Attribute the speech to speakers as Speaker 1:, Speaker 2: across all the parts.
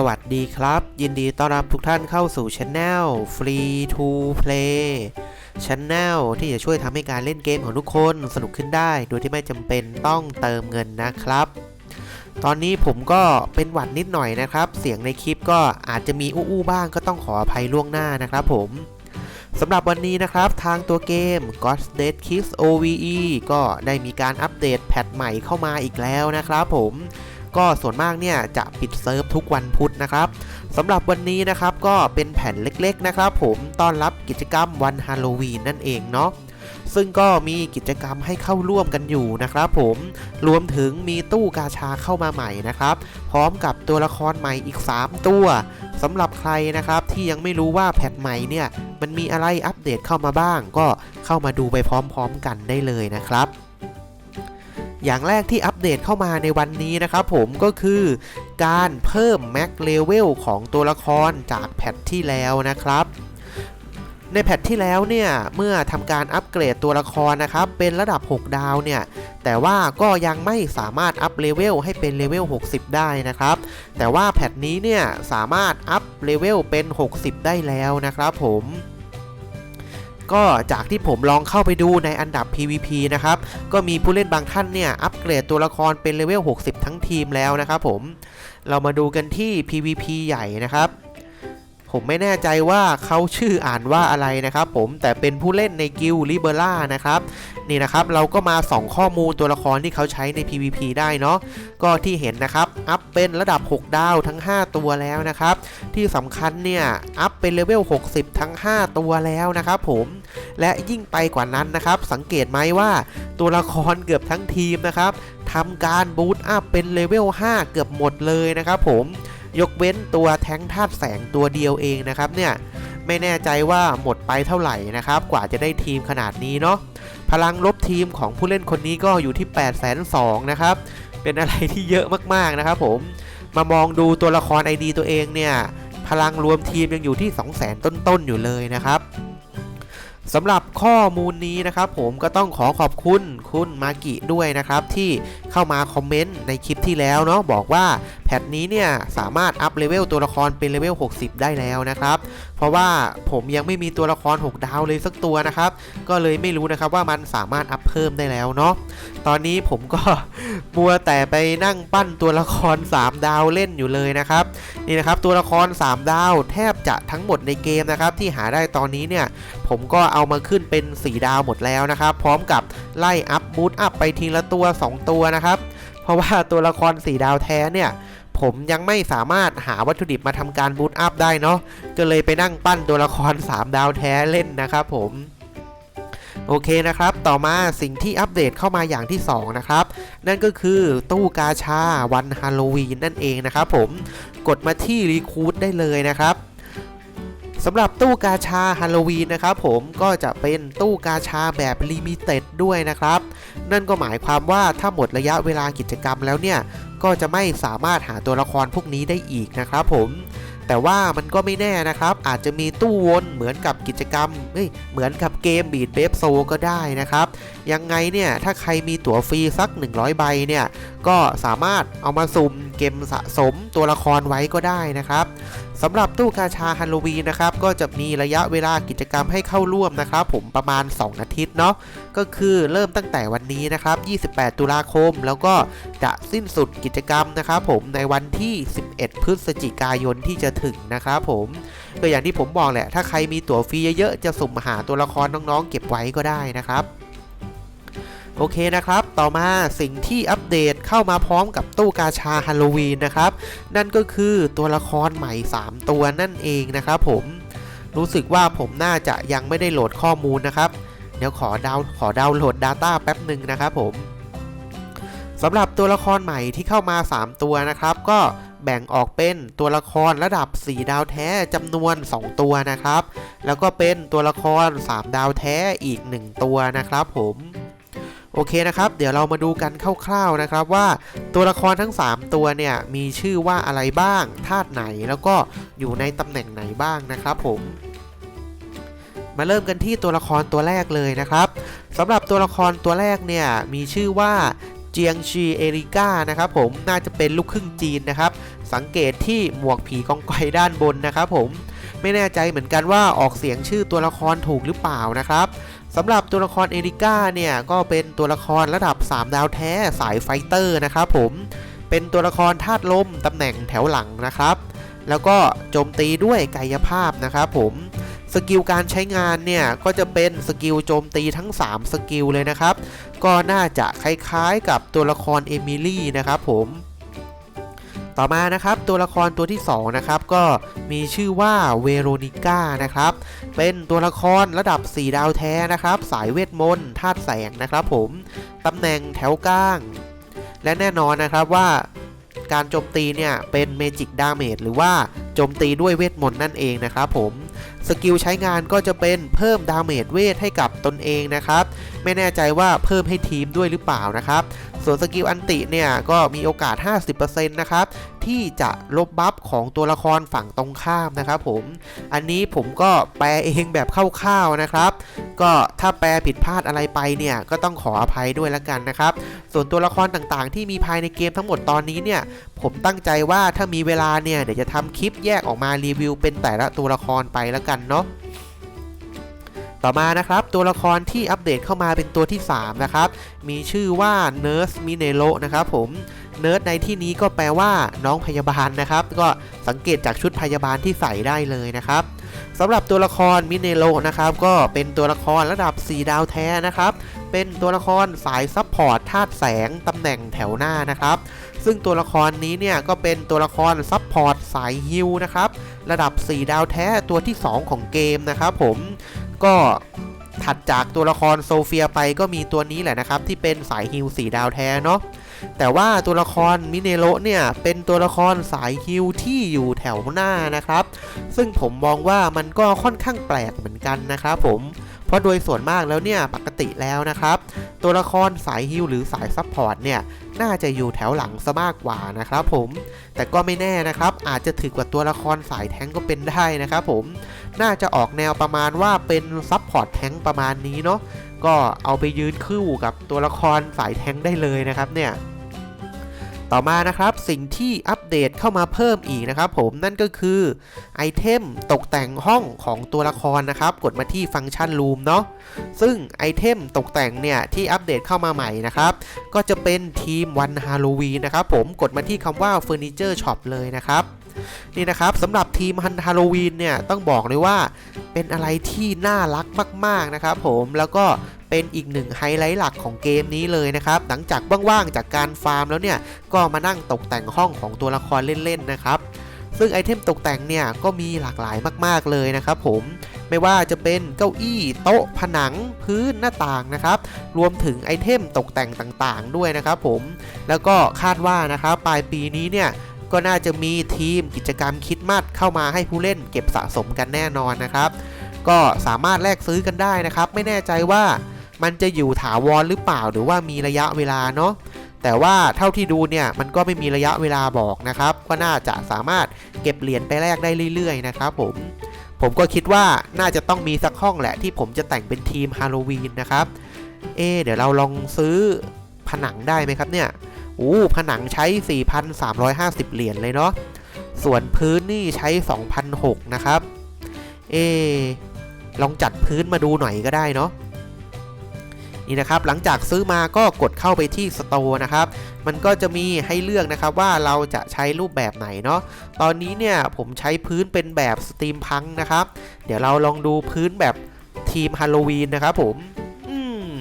Speaker 1: สวัสดีครับ ยินดีต้อนรับทุกท่านเข้าสู่ช anel Free to Play Channel ที่จะช่วยทำให้การเล่นเกมของทุกคนสนุกขึ้นได้ โดยที่ไม่จำเป็นต้องเติมเงินนะครับ ตอนนี้ผมก็เป็นหวัดนิดหน่อยนะครับ เสียงในคลิปก็อาจจะมีอู้ๆบ้างก็ต้องขออภัยล่วงหน้านะครับผมสำหรับวันนี้นะครับทางตัวเกม God's Dead Kids OVE ก็ได้มีการอัปเดตแพทใหม่เข้ามาอีกแล้วนะครับผม ก็ส่วนมากเนี่ยจะปิดเซิร์ฟทุกวันพุธนะครับสำหรับวันนี้นะครับก็เป็นแผ่นเล็กๆนะครับผมต้อนรับกิจกรรมวันฮาโลวีนนั่นเองเนาะซึ่งก็มีกิจกรรมให้เข้าร่วมกันอยู่นะครับผมรวมถึงมีตู้กาชาเข้ามาใหม่นะครับ พร้อมกับตัวละครใหม่อีก 3 ตัวสำหรับใครนะครับที่ยังไม่รู้ว่าแพทใหม่เนี่ยมันมีอะไรอัปเดตเข้ามาบ้าง ก็เข้ามาดูไปพร้อมๆกันได้เลยนะครับ อย่างแรกที่อัปเดตเข้ามาในวันนี้นะครับผมก็คือการเพิ่มแม็กเลเวลของตัวละครจากแพทที่แล้วนะครับในแพทที่แล้วเนี่ยเมื่อทำการอัปเกรดตัวละครนะครับเป็นระดับ 6 ดาวเนี่ยแต่ว่าก็ยังไม่สามารถอัพเลเวลให้เป็นเลเวล 60 ได้นะครับแต่ว่าแพทนี้เนี่ยสามารถอัพเลเวลเป็น 60 ได้แล้วนะครับผม ก็จากที่ผมลองเข้าไปดูในอันดับ PVP นะครับ ก็มีผู้เล่นบางท่านเนี่ย อัปเกรดตัวละครเป็นเลเวล 60 ทั้งทีมแล้วนะครับผม เรามาดูกันที่ PVP ใหญ่นะครับ ผมไม่แน่ใจว่าเขาชื่ออ่านว่าอะไรนะครับผมแต่เป็นผู้เล่นในกิลลิเบล่านะครับนี่นะครับเราก็มาส่องข้อมูลตัวละครที่เขาใช้ใน PVP ได้เนาะก็ที่เห็นนะครับอัพเป็นระดับ 6 ดาวทั้ง 5 ตัวแล้วนะครับที่สำคัญเนี่ยอัพเป็นเลเวล 60 ทั้ง 5 ตัวแล้วนะครับผมและยิ่งไปกว่านั้นนะครับสังเกตไหมว่าตัวละครเกือบทั้งทีมนะครับทำการบูตอัพเป็นเลเวล 5 เกือบหมดเลยนะครับผม ยกเว้นตัวแท้งธาตุแสงตัวเดียวเองนะครับเนี่ยไม่แน่ใจว่าหมดไปเท่าไหร่นะครับ กว่าจะได้ทีมขนาดนี้เนาะพลังลบทีมของผู้เล่นคนนี้ก็อยู่ที่ 8 2 0 0 0นะครับ เป็นอะไรที่เยอะมากๆนะครับผมมามองดูตัวละคร ID ตัวเองเนี่ย พลังรวมทีมยังอยู่ที่ 2 0 0 0 0 0 ต้นๆ อยู่เลยนะครับสำหรับข้อมูลนี้นะครับผมก็ต้องขอขอบคุณคุณมากิด้วยนะครับ ที่เข้ามาคอมเมนต์ในคลิปที่แล้วเนาะบอกว่าแพทนี้เนี่ยสามารถอัพเลเวลตัวละครเป็นเลเวล 60 ได้แล้วนะครับ เพราะว่าผมยังไม่มีตัวละคร 6 ดาวเลยสักตัวนะครับ ก็เลยไม่รู้นะครับว่ามันสามารถอัพเพิ่มได้แล้วเนาะ ตอนนี้ผมก็มัวแต่ไปนั่งปั้นตัวละคร 3 ดาวเล่นอยู่เลยนะครับ นี่นะครับตัวละคร 3 ดาวแทบจะทั้งหมดในเกมนะครับที่หาได้ตอนนี้เนี่ยผมก็เอามาขึ้นเป็น 4 ดาวหมดแล้วนะครับ พร้อมกับไล่อัพบูตอัพไปทีละตัว 2 ตัวนะครับ เพราะว่าตัวละคร 4 ดาวแท้เนี่ย ผมยังไม่สามารถหาวัตถุดิบมาทำการบูตอัพได้เนาะก็เลยไปนั่งปั้นตัวละคร 3 ดาวแท้เล่นนะครับผมโอเคนะครับ ต่อมาสิ่งที่อัปเดตเข้ามาอย่างที่ 2 นะครับ นั่นก็คือตู้กาชาวันฮาโลวีนนั่นเองนะครับผม กดมาที่รีคูดได้เลยนะครับ สำหรับตู้กาชาฮาโลวีนนะครับผมก็จะเป็นตู้กาชาแบบลิมิเต็ดด้วยนะครับ นั่นก็หมายความว่าถ้าหมดระยะเวลากิจกรรมแล้วเนี่ย ก็จะไม่สามารถหาตัวละครพวกนี้ได้อีกนะครับผมแต่ว่ามันก็ไม่แน่นะครับ อาจจะมีตู้วนเหมือนกับกิจกรรมเอ้ยเหมือนกับเกมบีดเบฟโซก็ได้นะครับ ยังไงเนี่ย ถ้าใครมีตั๋วฟรีสัก 100 ใบเนี่ย ก็สามารถเอามาสุ่มเกมสะสมตัวละครไว้ก็ได้นะครับสำหรับตู้กาชาฮัลโลวีนนะครับ ก็จะมีระยะเวลากิจกรรมให้เข้าร่วมนะครับ ผมประมาณ 2 อาทิตย์เนาะก็คือเริ่มตั้งแต่วันนี้นะครับ 28 ตุลาคม แล้วก็จะสิ้นสุดกิจกรรมนะครับ ผมในวันที่ 11 พฤศจิกายนที่จะถึงนะครับผมก็อย่างที่ผมบอกแหละ ถ้าใครมีตั๋วฟรีเยอะๆจะสุ่มหาตัวละครน้องๆ เก็บไว้ก็ได้นะครับ โอเคนะครับ ต่อมาสิ่งที่อัปเดตเข้ามาพร้อมกับตู้กาชาฮาโลวีนนะครับ นั่นก็คือตัวละครใหม่ 3 ตัวนั่นเองนะครับผมรู้สึกว่าผมน่าจะยังไม่ได้โหลดข้อมูลนะครับ เดี๋ยวขอดาวขอดาวโหลด Data แป๊บหนึ่งนะครับผมสำหรับตัวละครใหม่ที่เข้ามา 3 ตัวนะครับ ก็แบ่งออกเป็นตัวละครระดับ 4 ดาวแท้จำนวน 2 ตัวนะครับ แล้วก็เป็นตัวละคร 3 ดาวแท้อีก 1 ตัวนะครับผม โอเคนะครับ เดี๋ยวเรามาดูกันคร่าวๆนะครับว่าตัวละครทั้ง 3 ตัวเนี่ยมีชื่อว่าอะไรบ้างธาตุไหนแล้วก็อยู่ในตำแหน่งไหนบ้างนะครับผมมาเริ่มกันที่ตัวละครตัวแรกเลยนะครับสำหรับตัวละครตัวแรกเนี่ยมีชื่อว่าเจียงชีเอริก้านะครับผมน่าจะเป็นลูกครึ่งจีนนะครับ สังเกตที่หมวกผีกองกอยด้านบนนะครับผมไม่แน่ใจเหมือนกันว่าออกเสียงชื่อตัวละครถูกหรือเปล่านะครับ สำหรับตัวละครเอริก้าเนี่ย ก็เป็นตัวละครระดับ 3 ดาวแท้สายไฟเตอร์นะครับผม เป็นตัวละครธาตุลมตำแหน่งแถวหลังนะครับ แล้วก็โจมตีด้วยกายภาพนะครับผม สกิลการใช้งานเนี่ย ก็จะเป็นสกิลโจมตีทั้ง 3 สกิลเลยนะครับ ก็น่าจะคล้ายๆกับตัวละครเอมิลี่นะครับผม ต่อมานะครับตัวละครตัวที่2นะครับก็มีชื่อว่าเวโรนิก้านะครับเป็นตัวละครระดับ 4 ดาวแท้นะครับ สายเวทมนต์ธาตุแสงนะครับ ผมตำแหน่งแถวกลาง และแน่นอนนะครับว่าการโจมตีเนี่ยเป็นเมจิกดาเมจหรือว่าโจมตีด้วยเวทมนต์นั่นเองนะครับผมสกิลใช้งานก็จะเป็นเพิ่มดาเมจเวทให้กับตนเองนะครับ ไม่แน่ใจว่าเพิ่มให้ทีมด้วยหรือเปล่านะครับ ส่วนสกิลอันติเนี่ยก็มีโอกาส 50%นะครับที่จะลบบัฟของตัวละครฝั่งตรงข้ามนะครับผม อันนี้ผมก็แปลเองแบบคร่าวๆนะครับ ก็ถ้าแปลผิดพลาดอะไรไปเนี่ยก็ต้องขออภัยด้วยละกันนะครับ ส่วนตัวละครต่างๆ ที่มีภายในเกมทั้งหมดตอนนี้เนี่ยผมตั้งใจว่าถ้ามีเวลาเนี่ยเดี๋ยวจะทำคลิปแยกออกมารีวิวเป็นแต่ละตัวละครไปล้วกันเนาะ ต่อมานะครับตัวละครที่อัปเดตเข้ามาเป็นตัวที่ 3 นะครับ มีชื่อว่า Nurse Minero นะครับผมเนิร์ดในที่นี้ก็แปลว่าน้องพยาบาลนะครับ ก็สังเกตจากชุดพยาบาลที่ใส่ได้เลยนะครับสำหรับตัวละครมิเนโรนะครับ ก็เป็นตัวละครระดับ 4 ดาวแท้นะครับ เป็นตัวละครสายซับพอร์ตธาตุแสงตำแหน่งแถวหน้านะครับ ซึ่งตัวละครนี้เนี่ยก็เป็นตัวละครซับพอร์ตสายฮิลนะครับ ระดับ 4 ดาวแท้ตัวที่ 2 ของเกมนะครับผม ก็ถัดจากตัวละครโซเฟียไปก็มีตัวนี้แหละนะครับ ที่เป็นสายฮิล4ดาวแท้เนาะแต่ว่าตัวละครมิเนโรเนี่ย เป็นตัวละครสายฮิลที่อยู่แถวหน้านะครับ ซึ่งผมมองว่ามันก็ค่อนข้างแปลกเหมือนกันนะครับผมเพราะโดยส่วนมากแล้วเนี่ยปกติแล้วนะครับ ตัวละครสายฮิลหรือสายซับพอร์ตเนี่ย น่าจะอยู่แถวหลังซะมากกว่านะครับผมแต่ก็ไม่แน่นะครับ อาจจะถือกว่าตัวละครสายแท้งก็เป็นได้นะครับผมน่าจะออกแนวประมาณว่าเป็นซับพอร์ตแท้งประมาณนี้เนาะก็เอาไปยืนคู่กับตัวละครสายแท้งได้เลยนะครับเนี่ย ต่อมานะครับสิ่งที่อัปเดตเข้ามาเพิ่มอีกนะครับผมนั่นก็คือไอเทมตกแต่งห้องของตัวละครนะครับ กดมาที่ฟังก์ชันรูมเนาะซึ่งไอเทมตกแต่งเนี่ยที่อัปเดตเข้ามาใหม่นะครับ ก็จะเป็นทีมวันฮาโลวีนนะครับผมกดมาที่คำว่าเฟอร์นิเจอร์ช็อปเลยนะครับนี่นะครับสำหรับทีมฮันฮาโลวีนเนี่ยต้องบอกเลยว่าเป็นอะไรที่น่ารักมาก ๆนะครับผมแล้วก็ เป็นอีกหนึ่งไฮไลท์หลักของเกมนี้เลยนะครับ หลังจากว่างๆจากการฟาร์มแล้วเนี่ย ก็มานั่งตกแต่งห้องของตัวละครเล่นๆนะครับซึ่งไอเทมตกแต่งเนี่ยก็มีหลากหลายมากๆเลยนะครับผมไม่ว่าจะเป็นเก้าอี้โต๊ะผนังพื้นหน้าต่างนะครับรวมถึงไอเทมตกแต่งต่างๆด้วยนะครับผมแล้วก็คาดว่านะครับปลายปีนี้เนี่ยก็น่าจะมีทีมกิจกรรมคิดมัดเข้ามาให้ผู้เล่นเก็บสะสมกันแน่นอนนะครับ ก็สามารถแลกซื้อกันได้นะครับ ไม่แน่ใจว่า มันจะอยู่ถาวรหรือเปล่าหรือว่ามีระยะเวลาเนาะแต่ว่าเท่าที่ดูเนี่ยมันก็ไม่มีระยะเวลาบอกนะครับ ก็น่าจะสามารถเก็บเหรียญไปแลกได้เรื่อยๆนะครับผมผมก็คิดว่าน่าจะต้องมีสักห้องแหละที่ผมจะแต่งเป็นทีมฮาโลวีนนะครับเอเดี๋ยวเราลองซื้อผนังได้ไหมครับเนี่ยอู้ผนังใช้ 4,350 เหรียญเลยเนาะส่วนพื้นนี่ใช้ 2,006นะครับ เอลองจัดพื้นมาดูหน่อยก็ได้เนาะ นี่นะครับหลังจากซื้อมาก็กดเข้าไปที่สโตร์นะครับมันก็จะมีให้เลือกนะครับว่าเราจะใช้รูปแบบไหนเนาะตอนนี้เนี่ยผมใช้พื้นเป็นแบบสตรีมพังนะครับ เดี๋ยวเราลองดูพื้นแบบทีมฮาโลวีนนะครับผมอืม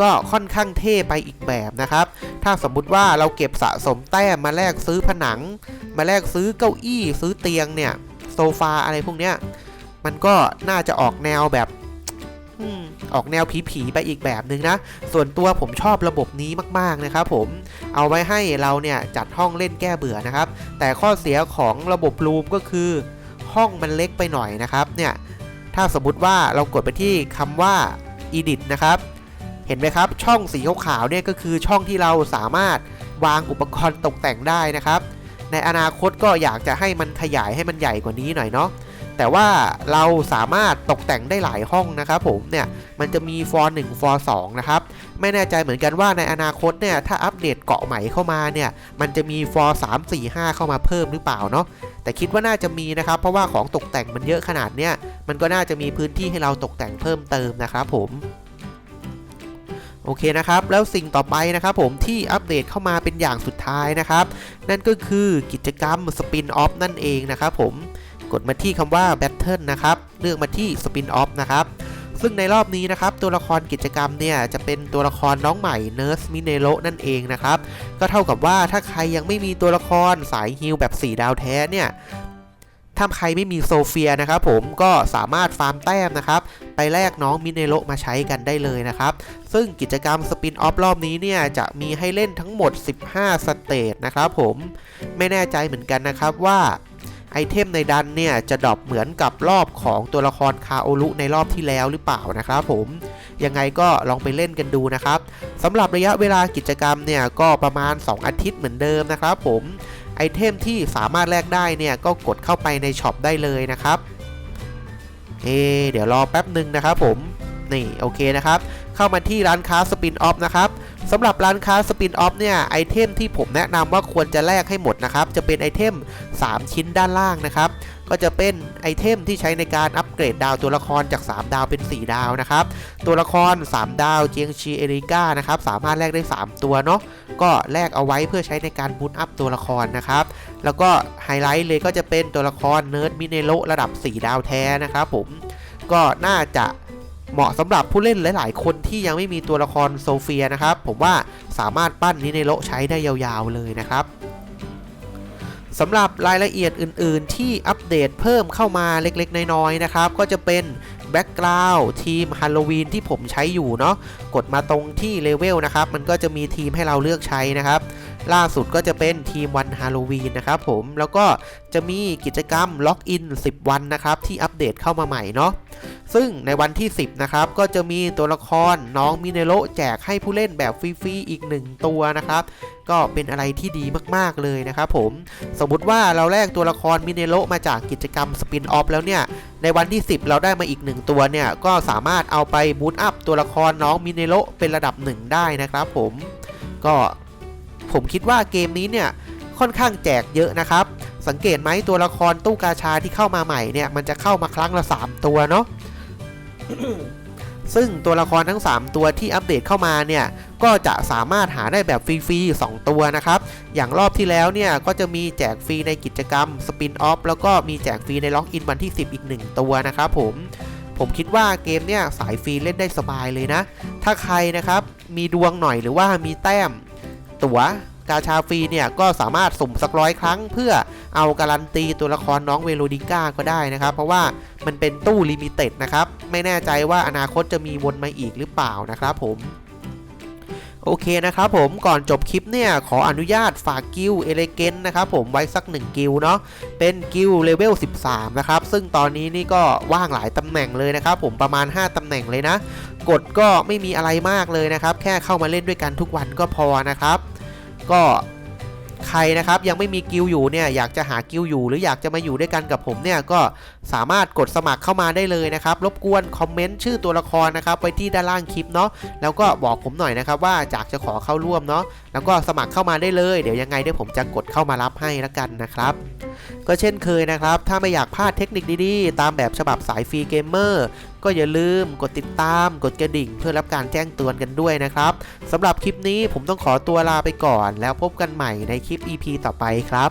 Speaker 1: ก็ค่อนข้างเท่ไปอีกแบบนะครับ ถ้าสมมุติว่าเราเก็บสะสมแต้มมาแลกซื้อผนัง มาแลกซื้อเก้าอี้ ซื้อเตียงเนี่ย โซฟาอะไรพวกเนี้ย มันก็น่าจะออกแนวแบบ ออกแนวผีๆไปอีกแบบหนึ่งนะ ส่วนตัวผมชอบระบบนี้มากๆนะครับผมเอาไว้ให้เราเนี่ยจัดห้องเล่นแก้เบื่อนะครับ แต่ข้อเสียของระบบรูมก็คือ ห้องมันเล็กไปหน่อยนะครับเนี่ยถ้าสมมติว่าเรากดไปที่คำว่า edit นะครับเห็นไหมครับ ช่องสีขาวๆเนี่ยก็คือช่องที่เราสามารถวางอุปกรณ์ตกแต่งได้นะครับ ในอนาคตก็อยากจะให้มันขยายให้มันใหญ่กว่านี้หน่อยเนาะ แต่ว่าเราสามารถตกแต่งได้หลายห้องนะครับผมเนี่ยมันจะมีฟอร์1ฟอร์2นะครับไม่แน่ใจเหมือนกันว่าในอนาคตเนี่ยถ้าอัปเดตเกาะใหม่เข้ามาเนี่ยมันจะมีฟอร์3 4 5เข้ามาเพิ่มหรือเปล่าเนาะแต่คิดว่าน่าจะมีนะครับ เพราะว่าของตกแต่งมันเยอะขนาดเนี้ยมันก็น่าจะมีพื้นที่ให้เราตกแต่งเพิ่มเติมนะครับผมโอเคนะครับ แล้วสิ่งต่อไปนะครับผมที่อัปเดตเข้ามาเป็นอย่างสุดท้ายนะครับ นั่นก็คือกิจกรรม Spin Off นั่นเองนะครับผม กดมาที่คำว่า Battle นะครับ เลือกมาที่ Spin Off นะครับ ซึ่งในรอบนี้นะครับ ตัวละครกิจกรรมเนี่ยจะเป็นตัวละครน้องใหม่ Nurse Minero นั่นเองนะครับ ก็เท่ากับว่าถ้าใครยังไม่มีตัวละครสายฮิลแบบ 4 ดาวแท้เนี่ยถ้าใครไม่มีโซเฟียนะครับผมก็สามารถฟาร์มแต้มนะครับ ไปแลกน้องมินเนโรมาใช้กันได้เลยนะครับ ซึ่งกิจกรรมสปินออฟรอบนี้เนี่ย จะมีให้เล่นทั้งหมด 15 สเตจนะครับผมไม่แน่ใจเหมือนกันนะครับว่า ไอเทมในดันเนี่ยจะดรอปเหมือนกับรอบของตัวละครคาโอรุในรอบที่แล้วหรือเปล่านะครับผมยังไงก็ลองไปเล่นกันดูนะครับสำหรับระยะเวลากิจกรรมเนี่ยก็ประมาณ 2 อาทิตย์เหมือนเดิมนะครับผมไอเทมที่สามารถแลกได้เนี่ยก็กดเข้าไปในช็อปได้เลยนะครับเอเดี๋ยวรอแป๊บหนึ่งนะครับผมนี่โอเคนะครับ เข้ามาที่ร้านค้าสปินออฟนะครับ สำหรับร้านค้าสปินออฟเนี่ยไอเทมที่ผมแนะนำว่าควรจะแลกให้หมดนะครับ จะเป็นไอเทม 3 ชิ้นด้านล่างนะครับ ก็จะเป็นไอเทมที่ใช้ในการอัปเกรดดาวตัวละครจาก 3 ดาวเป็น 4 ดาวนะครับ ตัวละคร 3 ดาวเจียงชีเอริก้านะครับสามารถแลกได้ 3 ตัวเนาะก็แลกเอาไว้เพื่อใช้ในการบูตอัพตัวละครนะครับแล้วก็ไฮไลท์เลยก็จะเป็นตัวละครเนิร์ดมิเนโรระดับ 4 ดาวแท้นะครับผมก็น่าจะ เหมาะสำหรับผู้เล่นหลาย ๆ คนที่ยังไม่มีตัวละครโซเฟียนะครับ ผมว่าสามารถปั้นมิเนโรใช้ได้ยาวๆเลยนะครับสำหรับรายละเอียดอื่น ๆ ที่อัปเดตเพิ่มเข้ามาเล็ก ๆ น้อย ๆ นะครับ ก็จะเป็นแบ็กกราวด์ทีมฮาโลวีนที่ผมใช้อยู่เนาะกดมาตรงที่เลเวลนะครับ มันก็จะมีทีมให้เราเลือกใช้นะครับ ล่าสุดก็จะเป็นทีมวันฮาโลวีนนะครับผมแล้วก็จะมีกิจกรรมล็อกอิน 10 วันนะครับที่อัปเดตเข้ามาใหม่เนาะซึ่งในวันที่ 10 นะครับ ก็จะมีตัวละครน้องมิเนโรแจกให้ผู้เล่นแบบฟรีๆอีก 1 ตัวนะครับ ก็เป็นอะไรที่ดีมากๆเลยนะครับผม สมมติว่าเราแลกตัวละครมิเนโรมาจากกิจกรรมสปินออฟแล้วเนี่ย ในวันที่ 10 เราได้มาอีก 1 ตัวเนี่ย ก็สามารถเอาไปบูตอัพตัวละครน้องมิเนโรเป็นระดับ 1 ได้นะครับผม ก็ ผมคิดว่าเกมนี้เนี่ยค่อนข้างแจกเยอะนะครับ สังเกตไหมตัวละครตู้กาชาที่เข้ามาใหม่เนี่ยมันจะเข้ามาครั้งละ 3 ตัวเนาะซึ่งตัวละครทั้ง 3 ตัวที่อัปเดตเข้ามาเนี่ยก็จะสามารถหาได้แบบฟรีๆ2ตัวนะครับ อย่างรอบที่แล้วเนี่ยก็จะมีแจกฟรีในกิจกรรมสปินออฟแล้วก็มีแจกฟรีในล็อกอินวันที่ 10 อีก 1 ตัวนะครับผมผมคิดว่าเกมเนี่ยสายฟรีเล่นได้สบายเลยนะ ถ้าใครนะครับมีดวงหน่อยหรือว่ามีแต้ม ตั๋วกาชาฟรีเนี่ยก็สามารถสุ่มสักร้อยครั้ง เพื่อเอาการันตีตัวละครน้องเวโรดิก้าก็ได้นะครับ เพราะว่ามันเป็นตู้ลิมิเต็ดนะครับ ไม่แน่ใจว่าอนาคตจะมีวนมาอีกหรือเปล่านะครับผมโอเคนะครับผมก่อนจบคลิปเนี่ย ขออนุญาตฝากกิลเอเลเกนนะครับผมไว้สัก 1 กิลเนาะเป็นกิลเลเวล 13 นะครับ ซึ่งตอนนี้นี่ก็ว่างหลายตำแหน่งเลยนะครับผมประมาณ 5ตำแหน่งเลยนะ กดก็ไม่มีอะไรมากเลยนะครับ แค่เข้ามาเล่นด้วยกันทุกวันก็พอนะครับ ก็ใครนะครับยังไม่มีกิลอยู่เนี่ยอยากจะหากิลอยู่ หรืออยากจะมาอยู่ด้วยกันกับผมเนี่ยก็สามารถกดสมัครเข้ามาได้เลยนะครับ รบกวนคอมเมนต์ชื่อตัวละครนะครับไว้ที่ด้านล่างคลิปเนาะแล้วก็บอกผมหน่อยนะครับว่าอยากจะขอเข้าร่วมเนาะแล้วก็สมัครเข้ามาได้เลยเดี๋ยวยังไงเดี๋ยวผมจะกดเข้ามารับให้ละกันนะครับก็เช่นเคยนะครับ ถ้าไม่อยากพลาดเทคนิคดีๆ ตามแบบฉบับสายฟรีเกมเมอร์ ก็อย่าลืมกดติดตาม กดกระดิ่ง เพื่อรับการแจ้งเตือนกันด้วยนะครับสำหรับคลิปนี้ผมต้องขอตัวลาไปก่อน แล้วพบกันใหม่ในคลิป EP ต่อไปครับ